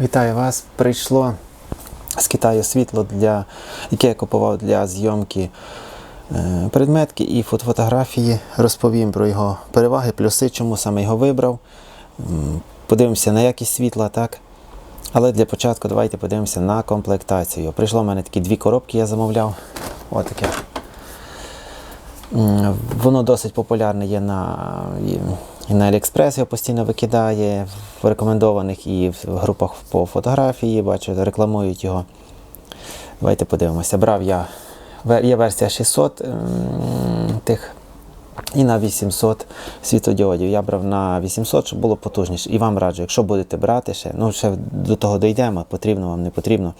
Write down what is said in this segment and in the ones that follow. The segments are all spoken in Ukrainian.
Вітаю вас! Прийшло з Китаю світло, для, яке я купував для зйомки е, предметки і фото- фотографії. Розповім про його переваги, плюси, чому саме його вибрав. Подивимося на якість світла, так? Але для початку давайте подивимося на комплектацію. Прийшло в мене такі дві коробки, я замовляв. Ось таке. Воно досить популярне є на, і- на Aliexpress, його постійно викидає в рекомендованих і в групах по фотографії, бачу, рекламують його. Давайте подивимося. Брав я, є версія 600 тих і на 800 світодіодів. Я брав на 800, щоб було потужніше. І вам раджу, якщо будете брати ще, ну ще до того дійдемо, потрібно вам, не потрібно.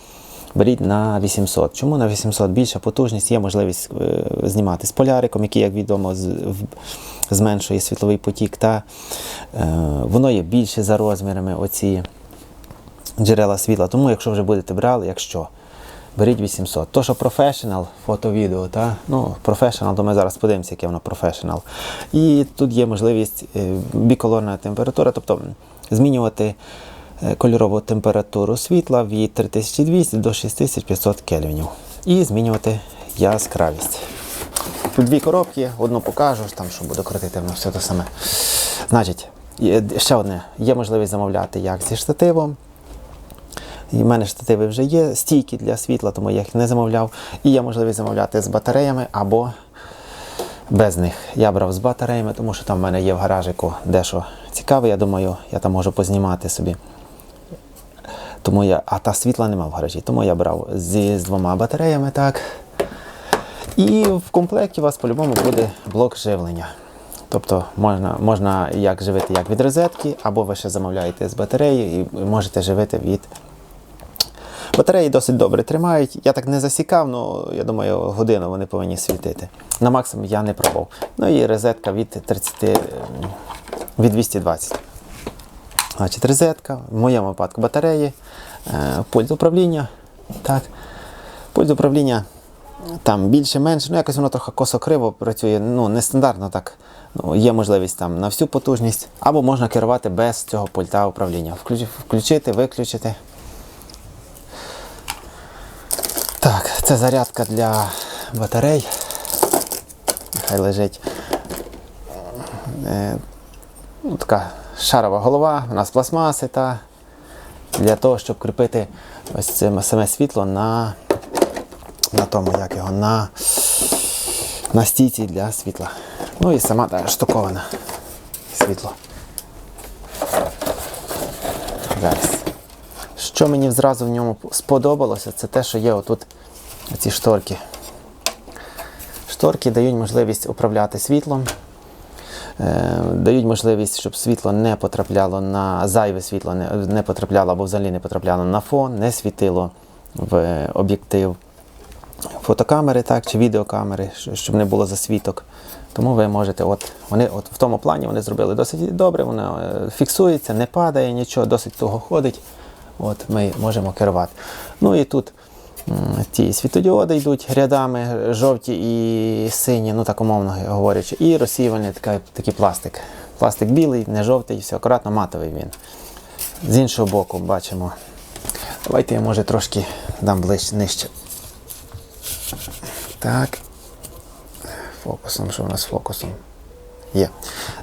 Беріть на 800. Чому на 800? Більша потужність, є можливість е, знімати з поляриком, який, як відомо, з- зменшує світловий потік. Та е, воно є більше за розмірами, оці джерела світла. Тому, якщо вже будете брали, якщо беріть 800. То, що Professional, фото-відео, та? ну, Professional, то ми зараз подивимося, яке воно Professional. І тут є можливість е, біколорна температура, тобто змінювати е, кольорову температуру світла від 3200 до 6500 кельвінів. І змінювати яскравість. Тут дві коробки, одну покажу, там, що буде крутити, воно все те саме. Значить, ще одне, є можливість замовляти як зі штативом. І в мене штативи вже є, стійкі для світла, тому я їх не замовляв. І є можливість замовляти з батареями або без них. Я брав з батареями, тому що там в мене є в гаражику дещо цікаве. Я думаю, я там можу познімати собі. Тому я, а та світла нема в гаражі, тому я брав зі, з двома батареями, так. І в комплекті у вас по-любому буде блок живлення. Тобто можна, можна як живити як від розетки, або ви ще замовляєте з батареї і можете живити від Батареї досить добре тримають. Я так не засікав, але я думаю, годину вони повинні світити. На максимум я не пробував. Ну і розетка від 30, ем, від 220. Значить, розетка, в моєму випадку батареї, е, пульт управління. Так. Пульт управління там більше-менше, ну якось воно трохи косо-криво працює, ну нестандартно так. Ну, є можливість там на всю потужність, або можна керувати без цього пульта управління. Включ- Включити, виключити. Так, це зарядка для батарей. Нехай лежить. Е, ну, така шарова голова, у нас пластмаси та для того, щоб кріпити ось це саме світло на, на тому, як його, на, на стійці для світла. Ну і сама та штукована світло. Зараз. Що мені зразу в ньому сподобалося, це те, що є отут ці шторки. Шторки дають можливість управляти світлом, е, дають можливість, щоб світло не потрапляло на зайве світло, не, не потрапляло або взагалі не потрапляло на фон, не світило в об'єктив фотокамери так, чи відеокамери, щоб не було засвіток. Тому ви можете, от вони от в тому плані вони зробили досить добре, воно е, фіксується, не падає нічого, досить того ходить. От ми можемо керувати. Ну і тут ті світодіоди йдуть рядами, жовті і сині, ну так умовно говорячи, і розсіювальний така, такий пластик. Пластик білий, не жовтий, все акуратно матовий він. З іншого боку бачимо. Давайте я може трошки дам ближче нижче. Так. Фокусом, що у нас з фокусом? Є.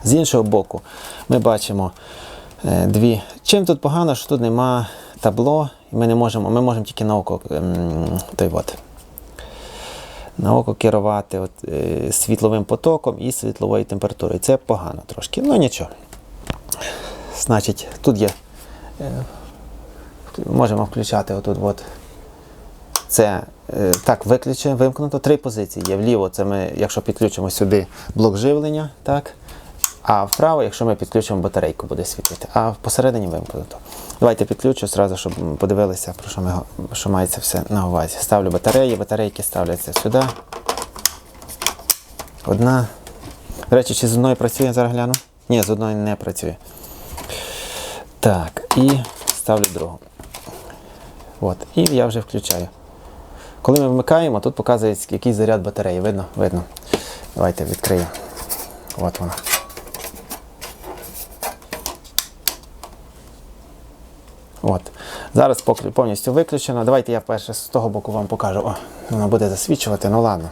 З іншого боку, ми бачимо е, дві. Чим тут погано, що тут нема табло, і ми не можемо, ми можемо тільки на око ем, той от, на око керувати от, е, світловим потоком і світловою температурою. Це погано трошки. Ну нічого. Значить, тут є. е, можемо включати отут. От, це так виключено, вимкнуто. Три позиції є. Вліво, це ми, якщо підключимо сюди блок живлення, так. А вправо, якщо ми підключимо батарейку, буде світити. А посередині вимкнуто. Давайте підключу зразу, щоб подивилися, про що, ми, що мається все на увазі. Ставлю батареї, батарейки ставляться сюди. Одна. До речі, чи з одної працює, зараз гляну? Ні, з одної не працює. Так, і ставлю другу. От, і я вже включаю. Коли ми вмикаємо, тут показує який заряд батареї. Видно? Видно. Давайте відкриємо. От вона. От. Зараз повністю виключено. Давайте я перше з того боку вам покажу. О, воно буде засвічувати, ну ладно.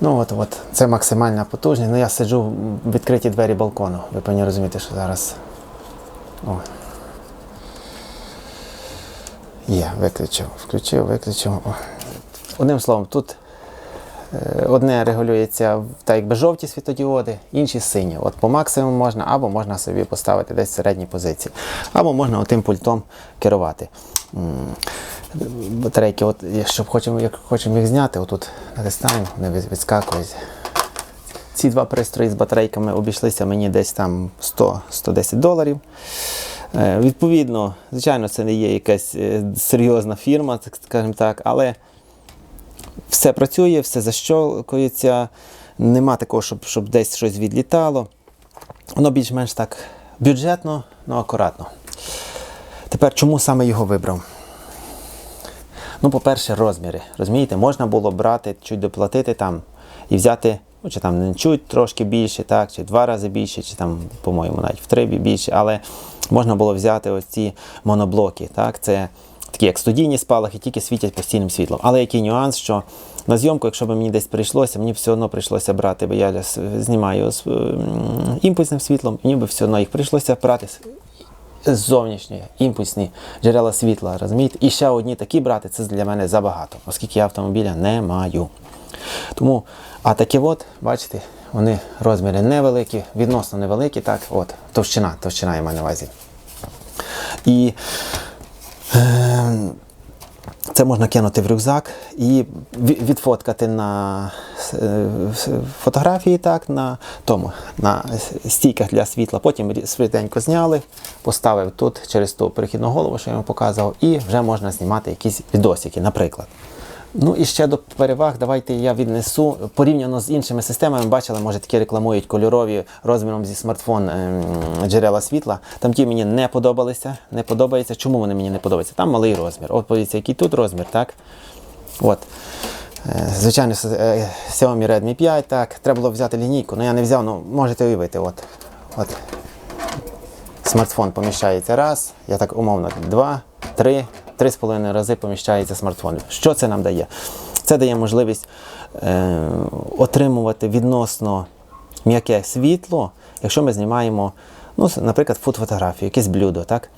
Ну от, от, це максимальна потужність. Ну я сиджу в відкриті двері балкону. Ви повинні розуміти, що зараз. О. Є, виключив, включив, виключив. Одним словом, тут е, одне регулюється так якби жовті світодіоди, інші сині. От по максимуму можна, або можна собі поставити десь в середній позиції, або можна отим пультом керувати. Батарейки, от, якщо хочемо, як хочемо їх зняти, отут натискаємо, від- відскакують. Ці два пристрої з батарейками обійшлися мені десь там 100-110 доларів. Е, Відповідно, звичайно, це не є якась е, серйозна фірма, скажімо так, але все працює, все защолкується, нема такого, щоб, щоб десь щось відлітало. Воно більш-менш так бюджетно, але акуратно. Тепер чому саме його вибрав? Ну, по-перше, розміри. Розумієте, можна було брати, чуть доплатити там і взяти, ну, чи там чуть трошки більше, так, чи два рази більше, чи там, по-моєму, навіть в три більше, але можна було взяти ось ці моноблоки. Так, це такі як студійні спалахи, тільки світять постійним світлом. Але який нюанс, що на зйомку, якщо б мені десь прийшлося, мені б все одно прийшлося брати, бо я знімаю з імпульсним світлом, мені б все одно їх прийшлося брати зовнішні імпульсні джерела світла, розумієте? І ще одні такі брати, це для мене забагато, оскільки я автомобіля не маю. Тому, а такі от, бачите, вони розміри невеликі, відносно невеликі, так, от, товщина, товщина я маю на увазі. І е, це можна кинути в рюкзак і відфоткати на е, фотографії, так, на тому, на стійках для світла. Потім швиденько зняли, поставив тут через ту перехідну голову, що я вам показував, і вже можна знімати якісь відосики, наприклад. Ну і ще до переваг, давайте я віднесу порівняно з іншими системами. Бачили, може такі рекламують кольорові розміром зі смартфон ем, джерела світла. Там ті мені не подобалися. Не подобається. Чому вони мені не подобаються? Там малий розмір. От подивіться, який тут розмір, так? От. Е, Звичайно, е, Xiaomi Redmi 5, так. Треба було взяти лінійку, але я не взяв, ну можете уявити. От. От. Смартфон поміщається раз, я так умовно, два, три, три з половиною рази поміщається смартфон. Що це нам дає? Це дає можливість е, отримувати відносно м'яке світло, якщо ми знімаємо, ну, наприклад, фуд-фотографію, якесь блюдо, так?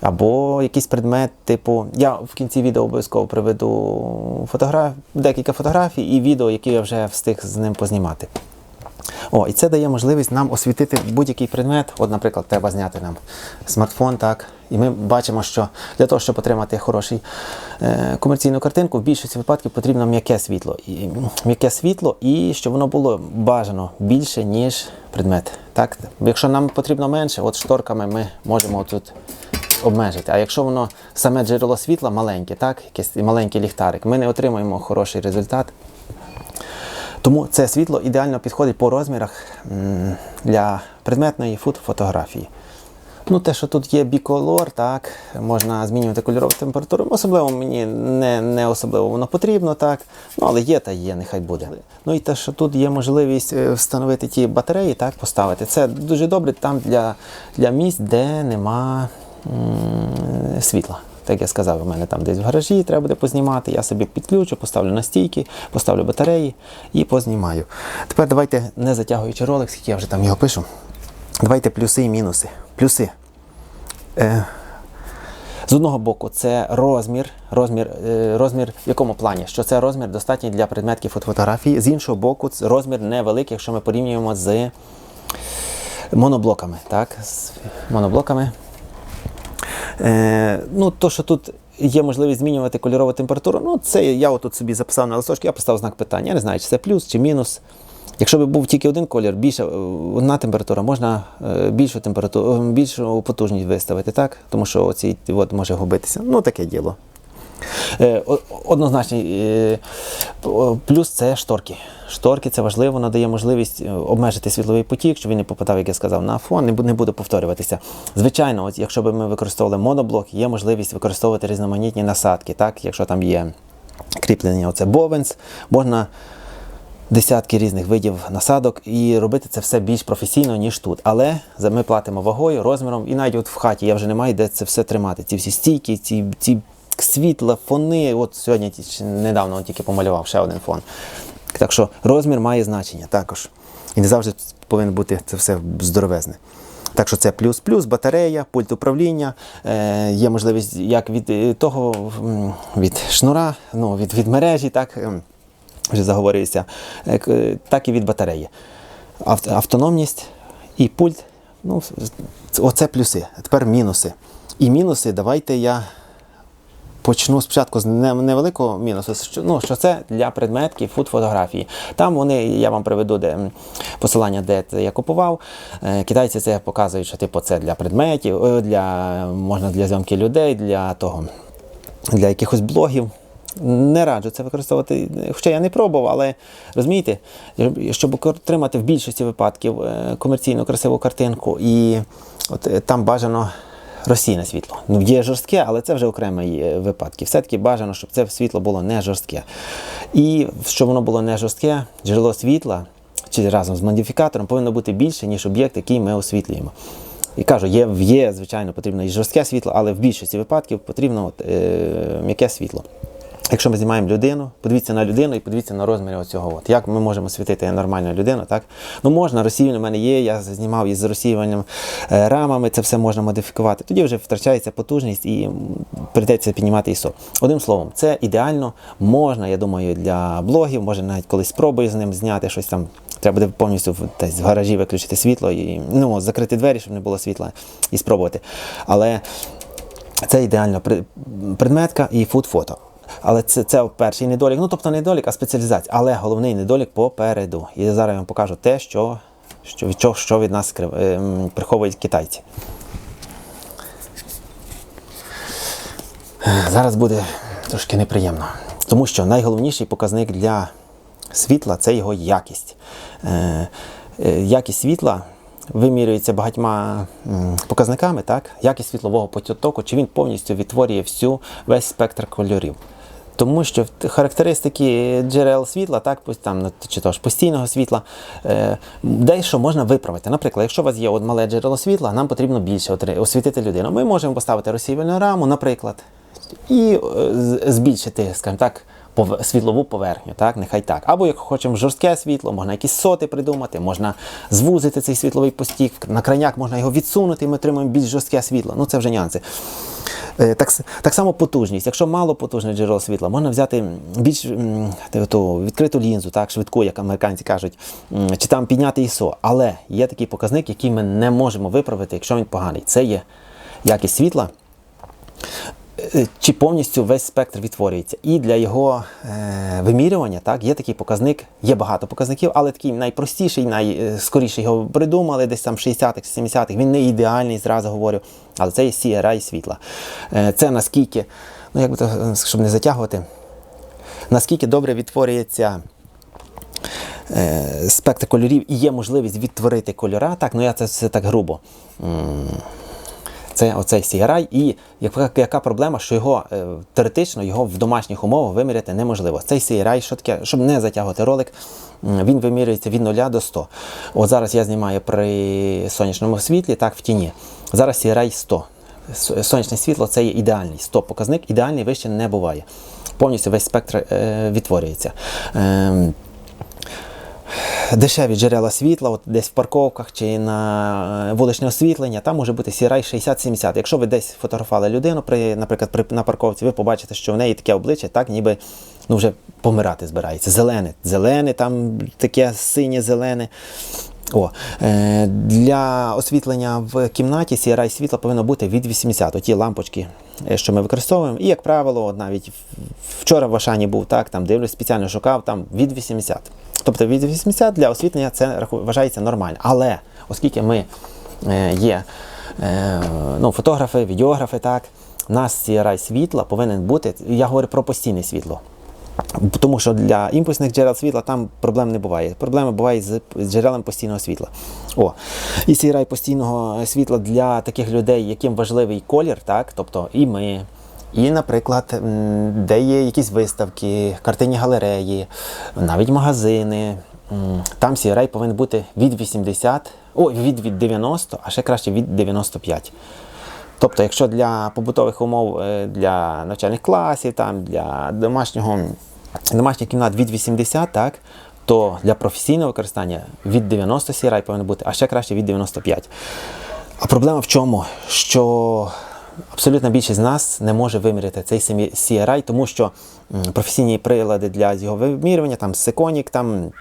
Або якийсь предмет, типу, я в кінці відео обов'язково приведу фотограф... декілька фотографій і відео, які я вже встиг з ним познімати. О, і це дає можливість нам освітити будь-який предмет. От, наприклад, треба зняти нам смартфон, так. І ми бачимо, що для того, щоб отримати хорошу е, комерційну картинку, в більшості випадків потрібно м'яке світло. І, м'яке світло, і щоб воно було бажано більше, ніж предмет. Так? Якщо нам потрібно менше, от шторками ми можемо тут обмежити. А якщо воно саме джерело світла маленьке, так, якийсь маленький ліхтарик, ми не отримаємо хороший результат. Тому це світло ідеально підходить по розмірах для предметної фото-фотографії. Ну, те, що тут є біколор, так, можна змінювати кольорову температуру. Особливо мені не, не особливо воно потрібно, так. Ну, але є та є, нехай буде. Ну і те, що тут є можливість е, встановити ті батареї, так, поставити. Це дуже добре там для, для місць, де нема м, світла. Так я сказав, у мене там десь в гаражі треба буде познімати. Я собі підключу, поставлю на стійки, поставлю батареї і познімаю. Тепер давайте, не затягуючи ролик, скільки я вже там його пишу. Давайте плюси і мінуси. Плюси. Е, з одного боку, це розмір, розмір, е, розмір в якому плані? Що це розмір достатній для предметів фотографії. З іншого боку, це розмір невеликий, якщо ми порівнюємо з моноблоками. Так? З моноблоками. Е, ну, то, що тут є можливість змінювати кольорову температуру, ну, це я отут собі записав на листочки, я поставив знак питання. Я не знаю, чи це плюс, чи мінус. Якщо б був тільки один колір, більша е, одна температура, можна е, більшу температуру, е, більшу потужність виставити, так? Тому що оцій от може губитися. Ну, таке діло. Е, Однозначний е, плюс це шторки. Шторки це важливо, надає можливість е, обмежити світловий потік, щоб він не попадав, як я сказав, на фон, не не буде повторюватися. Звичайно, от якщо б ми використовували моноблок, є можливість використовувати різноманітні насадки, так? якщо там є кріплення, оце бовенс, можна десятки різних видів насадок і робити це все більш професійно, ніж тут. Але ми платимо вагою, розміром, і навіть от в хаті я вже не маю де це все тримати. Ці всі стійки, ці, ці світла, фони. От сьогодні недавно тільки помалював ще один фон. Так що розмір має значення також. І не завжди повинно бути це все здоровезне. Так що це плюс-плюс, батарея, пульт управління. Е, є можливість як від е, того, від шнура, ну, від, від мережі, так, ем, вже заговорююся, е, так і від батареї. Автономність і пульт. Ну, оце плюси. Тепер мінуси. І мінуси давайте я Почну спочатку з невеликого мінусу, що, ну, що це для предметків фуд-фотографії. Там вони, я вам приведу де, посилання, де це я купував. Е, Китайці це показують, що типу, це для предметів, е, для, можна для зйомки людей, для того, для якихось блогів. Не раджу це використовувати, хоча я не пробував, але розумієте, щоб отримати в більшості випадків е, комерційну красиву картинку, і от там бажано розсійне світло. Ну, є жорстке, але це вже окремі е, випадки. Все-таки бажано, щоб це світло було не жорстке. І щоб воно було не жорстке, джерело світла чи разом з модифікатором повинно бути більше, ніж об'єкт, який ми освітлюємо. І кажу, є, є, звичайно, потрібно і жорстке світло, але в більшості випадків потрібно от, е, м'яке світло. Якщо ми знімаємо людину, подивіться на людину і подивіться на розміри оцього. От. Як ми можемо світити нормальну людину, так? Ну можна, розсіювання в мене є, я знімав із розсіюванням е, рамами, це все можна модифікувати. Тоді вже втрачається потужність і прийдеться піднімати ISO. Одним словом, це ідеально, можна, я думаю, для блогів, може навіть колись спробую з ним зняти щось там. Треба буде повністю десь в гаражі виключити світло і ну, закрити двері, щоб не було світла, і спробувати. Але це ідеальна при- предметка і фуд-фото. Але це, це перший недолік. Ну, тобто недолік, а спеціалізація. Але головний недолік попереду. І зараз я вам покажу те, що, що, що від нас ем, приховують китайці. Зараз буде трошки неприємно. Тому що найголовніший показник для світла це його якість. Е, е, якість світла вимірюється багатьма показниками, так? якість світлового потоку, чи він повністю відтворює всю весь спектр кольорів. Тому що характеристики джерел світла, так, там, ну, чи то ж постійного світла, е, дещо можна виправити. Наприклад, якщо у вас є от мале джерело світла, нам потрібно більше освітити людину. Ми можемо поставити розсіювальну раму, наприклад, і е, збільшити, скажімо так, світлову поверхню, так, нехай так. Або як хочемо жорстке світло, можна якісь соти придумати, можна звузити цей світловий постік, на крайняк можна його відсунути, і ми отримаємо більш жорстке світло. Ну це вже нюанси. Е, Так, так само потужність. Якщо мало потужне джерело світла, можна взяти більш ту відкриту лінзу, так, швидку, як американці кажуть, чи там підняти ISO. Але є такий показник, який ми не можемо виправити, якщо він поганий. Це є якість світла чи повністю весь спектр відтворюється. І для його е, вимірювання так, є такий показник, є багато показників, але такий найпростіший, найскоріше його придумали, десь там 60-х, 70-х. Він не ідеальний, зразу говорю, але це є CRI світла. Е, це наскільки, ну як би то, е, щоб не затягувати, наскільки добре відтворюється е, спектр кольорів і є можливість відтворити кольора. Так, ну я це все так грубо. Це оцей CRI, і яка, проблема, що його е, теоретично його в домашніх умовах виміряти неможливо. Цей CRI, що таке, щоб не затягувати ролик, він вимірюється від 0 до 100. От зараз я знімаю при сонячному світлі, так, в тіні. Зараз CRI 100. Сонячне світло це є ідеальний 100 показник, ідеальний вище не буває. Повністю весь спектр е, відтворюється. Ем, дешеві джерела світла, от десь в парковках чи на е, вуличне освітлення, там може бути CRI 60-70. Якщо ви десь фотографували людину, при, наприклад, при, на парковці, ви побачите, що в неї таке обличчя, так ніби ну, вже помирати збирається. Зелене, зелене, там таке синє зелене. О, е, для освітлення в кімнаті CRI світла повинно бути від 80. Оті лампочки, е, що ми використовуємо. І, як правило, навіть вчора в Ашані був так, там дивлюсь, спеціально шукав там від 80. Тобто від 80 для освітлення це вважається нормально. Але оскільки ми е, є е, ну, фотографи, відеографи, так, у нас CRI світла повинен бути, я говорю про постійне світло. Тому що для імпульсних джерел світла там проблем не буває. Проблеми бувають з джерелом постійного світла. О, і CRI постійного світла для таких людей, яким важливий колір, так, тобто і ми, І, наприклад, де є якісь виставки, картинні галереї, навіть магазини. Там CRI повинен бути від 80, ой, від, від 90, а ще краще від 95. Тобто, якщо для побутових умов е, для навчальних класів, там, для домашнього, домашніх кімнат від 80, так, то для професійного використання від 90 CRI повинен бути, а ще краще від 95. А проблема в чому? Що абсолютна більшість з нас не може виміряти цей CRI, тому що професійні прилади для його вимірювання, там Секонік, там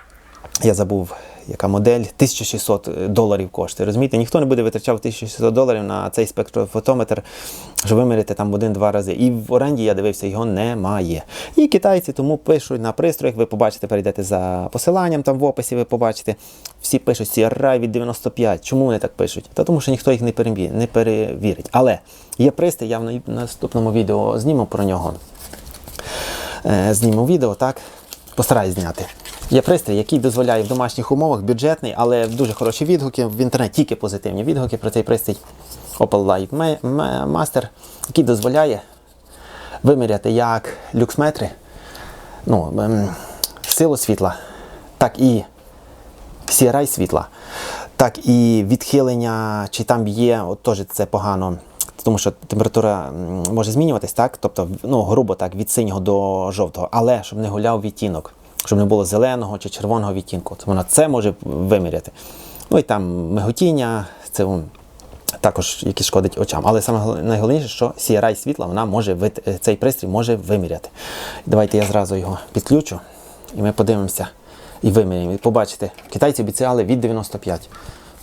я забув, яка модель, 1600 доларів коштує. Розумієте, ніхто не буде витрачати 1600 доларів на цей спектрофотометр, щоб виміряти там один-два рази. І в оренді я дивився, його немає. І китайці тому пишуть на пристроях, ви побачите, перейдете за посиланням там в описі, ви побачите. Всі пишуть CRI від 95. Чому вони так пишуть? Та тому що ніхто їх не перевірить. Не перевірить. Але є пристрій, я в наступному відео зніму про нього. Е, зніму відео, так? Постараюсь зняти. Є пристрій, який дозволяє в домашніх умовах бюджетний, але дуже хороші відгуки. В інтернеті тільки позитивні відгуки про цей пристрій Opel Ma- Master, який дозволяє виміряти як люксметри, ну, ем, силу світла, так і CRI світла, так і відхилення, чи там є, от теж це погано, тому що температура може змінюватись, так? Тобто, ну, грубо так, від синього до жовтого, але щоб не гуляв відтінок, щоб не було зеленого чи червоного відтінку. От Вона це може виміряти. Ну і там миготіння, це також які шкодить очам. Але саме найголовніше, що CRI світла вона може е, цей пристрій може виміряти. Давайте я зразу його підключу, і ми подивимося і виміряємо. І побачите, китайці обіцяли від 95.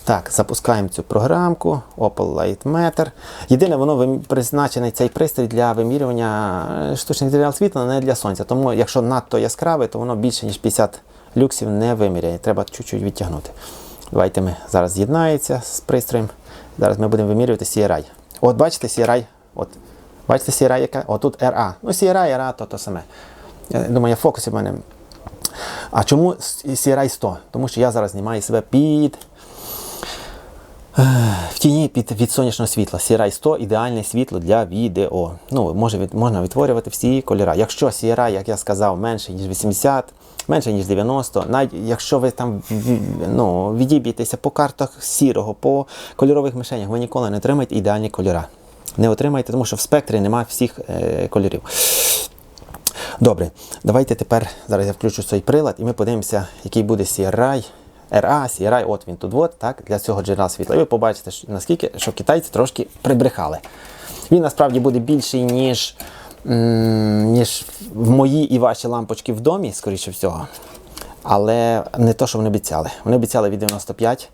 Так, запускаємо цю програмку Opel Light Meter. Єдине, воно призначений цей пристрій для вимірювання е, штучних джерел світла, не для сонця. Тому якщо надто яскраве, то воно більше ніж 50 люксів не виміряє. Треба чуть-чуть відтягнути. Давайте ми зараз з'єднається з пристроєм. Зараз ми будемо вимірювати CRI. От бачите CRI? От. Бачите CRI яка? Отут RA. Ну, CRI, RA то то саме. Я думаю, фокусі в мене. А чому CRI 100? Тому що я зараз знімаю себе під в тіні під від сонячного світла. CRI 100 ідеальне світло для відео. Ну, може, від, можна відтворювати всі кольори. Якщо CRI, як я сказав, менше, ніж 80, менше, ніж 90, навіть якщо ви там ну, відіб'єтеся по картах сірого, по кольорових мишенях, ви ніколи не отримаєте ідеальні кольори. Не отримаєте, тому що в спектрі немає всіх е, кольорів. Добре, давайте тепер зараз я включу цей прилад і ми подивимося, який буде CRI. RA, CRI, от він тут, от, так, для цього джерела світла. І ви побачите, що, наскільки що китайці трошки прибрехали. Він насправді буде більший, ніж, ніж в мої і ваші лампочки в домі, скоріше всього. Але не то, що вони обіцяли. Вони обіцяли від 95.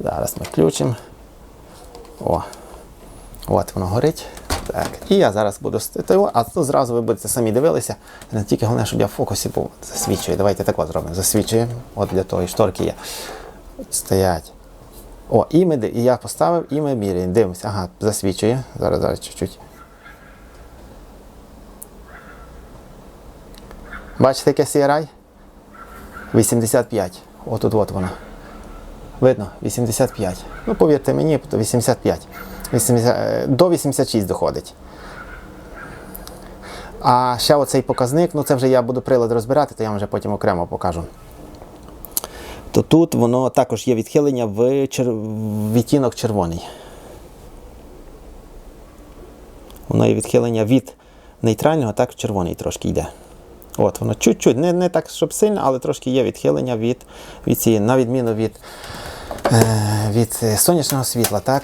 Зараз ми включимо. О, От воно горить. Так. І я зараз буду стити, а то зразу ви будете самі дивилися. Тільки головне, щоб я в фокусі був. Засвічую. Давайте так зробимо. Засвічуємо. От для того і шторки є. Стоять. О, і ми і я поставив, і ми міряємо. Дивимося. Ага, засвічує. Зараз, зараз чуть-чуть. Бачите, яке CRI? 85. Отут от воно. Видно, 85. Ну, повірте мені, то 85. 80, е, до 86 доходить. А ще оцей показник, ну це вже я буду прилад розбирати, то я вам вже потім окремо покажу. То тут воно також є відхилення в, чер... відтінок червоний. Воно є відхилення від нейтрального, так в червоний трошки йде. От воно чуть-чуть, не, не так, щоб сильно, але трошки є відхилення від, від цієї, на відміну від, е, від е, сонячного світла, так?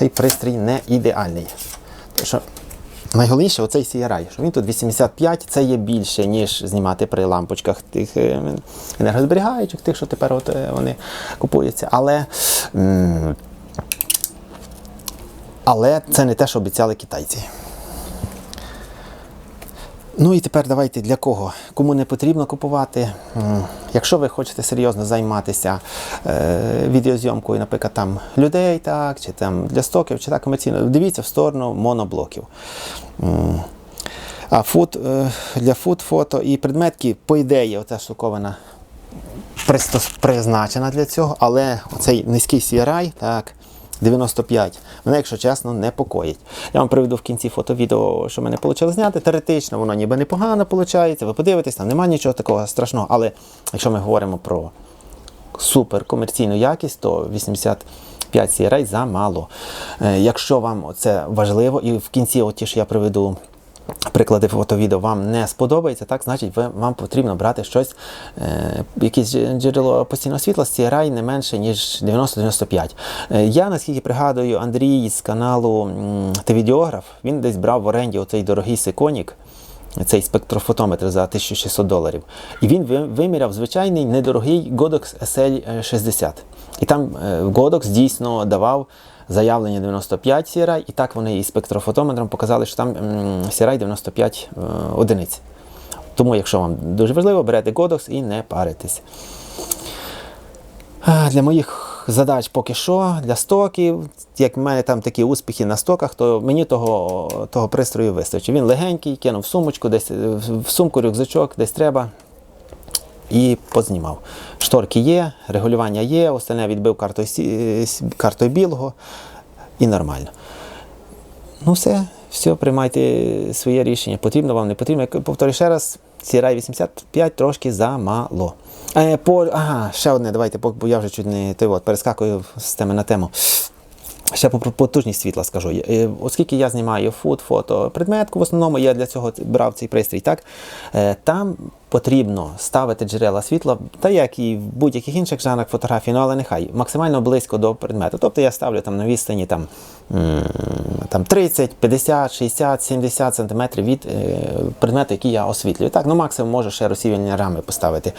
Цей пристрій не ідеальний. Тому що найголовніше оцей CRI, що він тут 85, це є більше, ніж знімати при лампочках тих е, енергозберігаючих, тих, що тепер от, е, вони купуються. Але, але це не те, що обіцяли китайці. Ну і тепер давайте для кого? Кому не потрібно купувати. Якщо ви хочете серйозно займатися е, відеозйомкою, наприклад, там людей, так, чи там для стоків, чи так комерційно, дивіться в сторону моноблоків. А фут, е, для фут-фото і предметки, по ідеї, оця штуковина пристос- призначена для цього, але оцей низький CRI, так, 95. Мене, якщо чесно, непокоїть. Я вам приведу в кінці фото-відео, що мене вийшло зняти. Теоретично, воно ніби непогано виходить. Ви подивитесь, там немає нічого такого страшного. Але якщо ми говоримо про супер комерційну якість, то 85 CRA замало. Е, Якщо вам це важливо, і в кінці, от ті ж я приведу. Приклади фото-відео вам не сподобається, так значить ви, вам потрібно брати щось, е, якесь джерело постійного світла з CRI не менше, ніж 90-95. Е, я, наскільки пригадую, Андрій з каналу м, Телевідеограф, він десь брав в оренді оцей дорогий секонік, цей спектрофотометр за 1600 доларів. І він виміряв звичайний недорогий Godox SL60. І там е, Godox дійсно давав заявлення 95 CRI, і так вони і спектрофотометром показали, що там CRI 95 е, одиниць. Тому, якщо вам дуже важливо, берете Godox і не паритесь. Для моїх задач поки що, для стоків, як в мене там такі успіхи на стоках, то мені того, того пристрою вистачить. Він легенький, кинув сумочку, десь е, в сумку, рюкзачок, десь треба. І познімав. Шторки є, регулювання є, остальне відбив картою, картою білого і нормально. Ну все, все, приймайте своє рішення. Потрібно вам, не потрібно. Як повторюю ще раз, CRI 85 трошки замало. Е, по, ага, ще одне, давайте, бо я вже чуть не той от, перескакую з теми на тему. Ще про потужність світла скажу. Е, Оскільки я знімаю фуд, фото, предметку, в основному я для цього брав цей пристрій, так? Е, Там потрібно ставити джерела світла, та як і в будь-яких інших жанрах фотографії, ну але нехай максимально близько до предмету. Тобто я ставлю там на відстані там, там 30, 50, 60, 70 сантиметрів від е, предмету, який я освітлюю. Так, ну максимум можу ще розсіювальні рами поставити.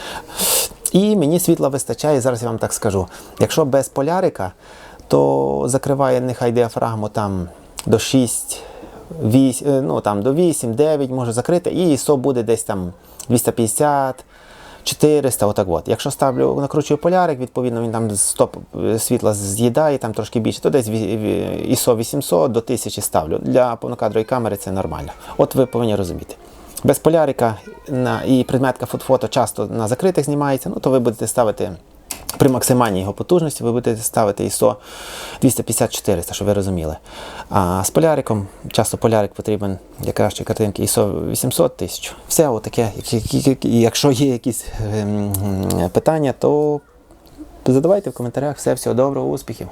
І мені світла вистачає, зараз я вам так скажу. Якщо без полярика, то закриває нехай діафрагму там до 6, 8, е, ну, там, до 8, 9 може закрити, і ISO буде десь там 250, 400, отак от. Якщо ставлю, накручую полярик, відповідно він там стоп світла з'їдає, там трошки більше, то десь ISO 800 до 1000 ставлю. Для повнокадрової камери це нормально. От ви повинні розуміти. Без полярика і предметка фото часто на закритих знімається, ну то ви будете ставити при максимальній його потужності, ви будете ставити ISO 250-400, щоб ви розуміли. А з поляриком, часто полярик потрібен для кращої картинки ISO 800 тисяч. Все отаке. Як- як- як- Якщо є якісь ем, питання, то задавайте в коментарях. Все, всього доброго, успіхів.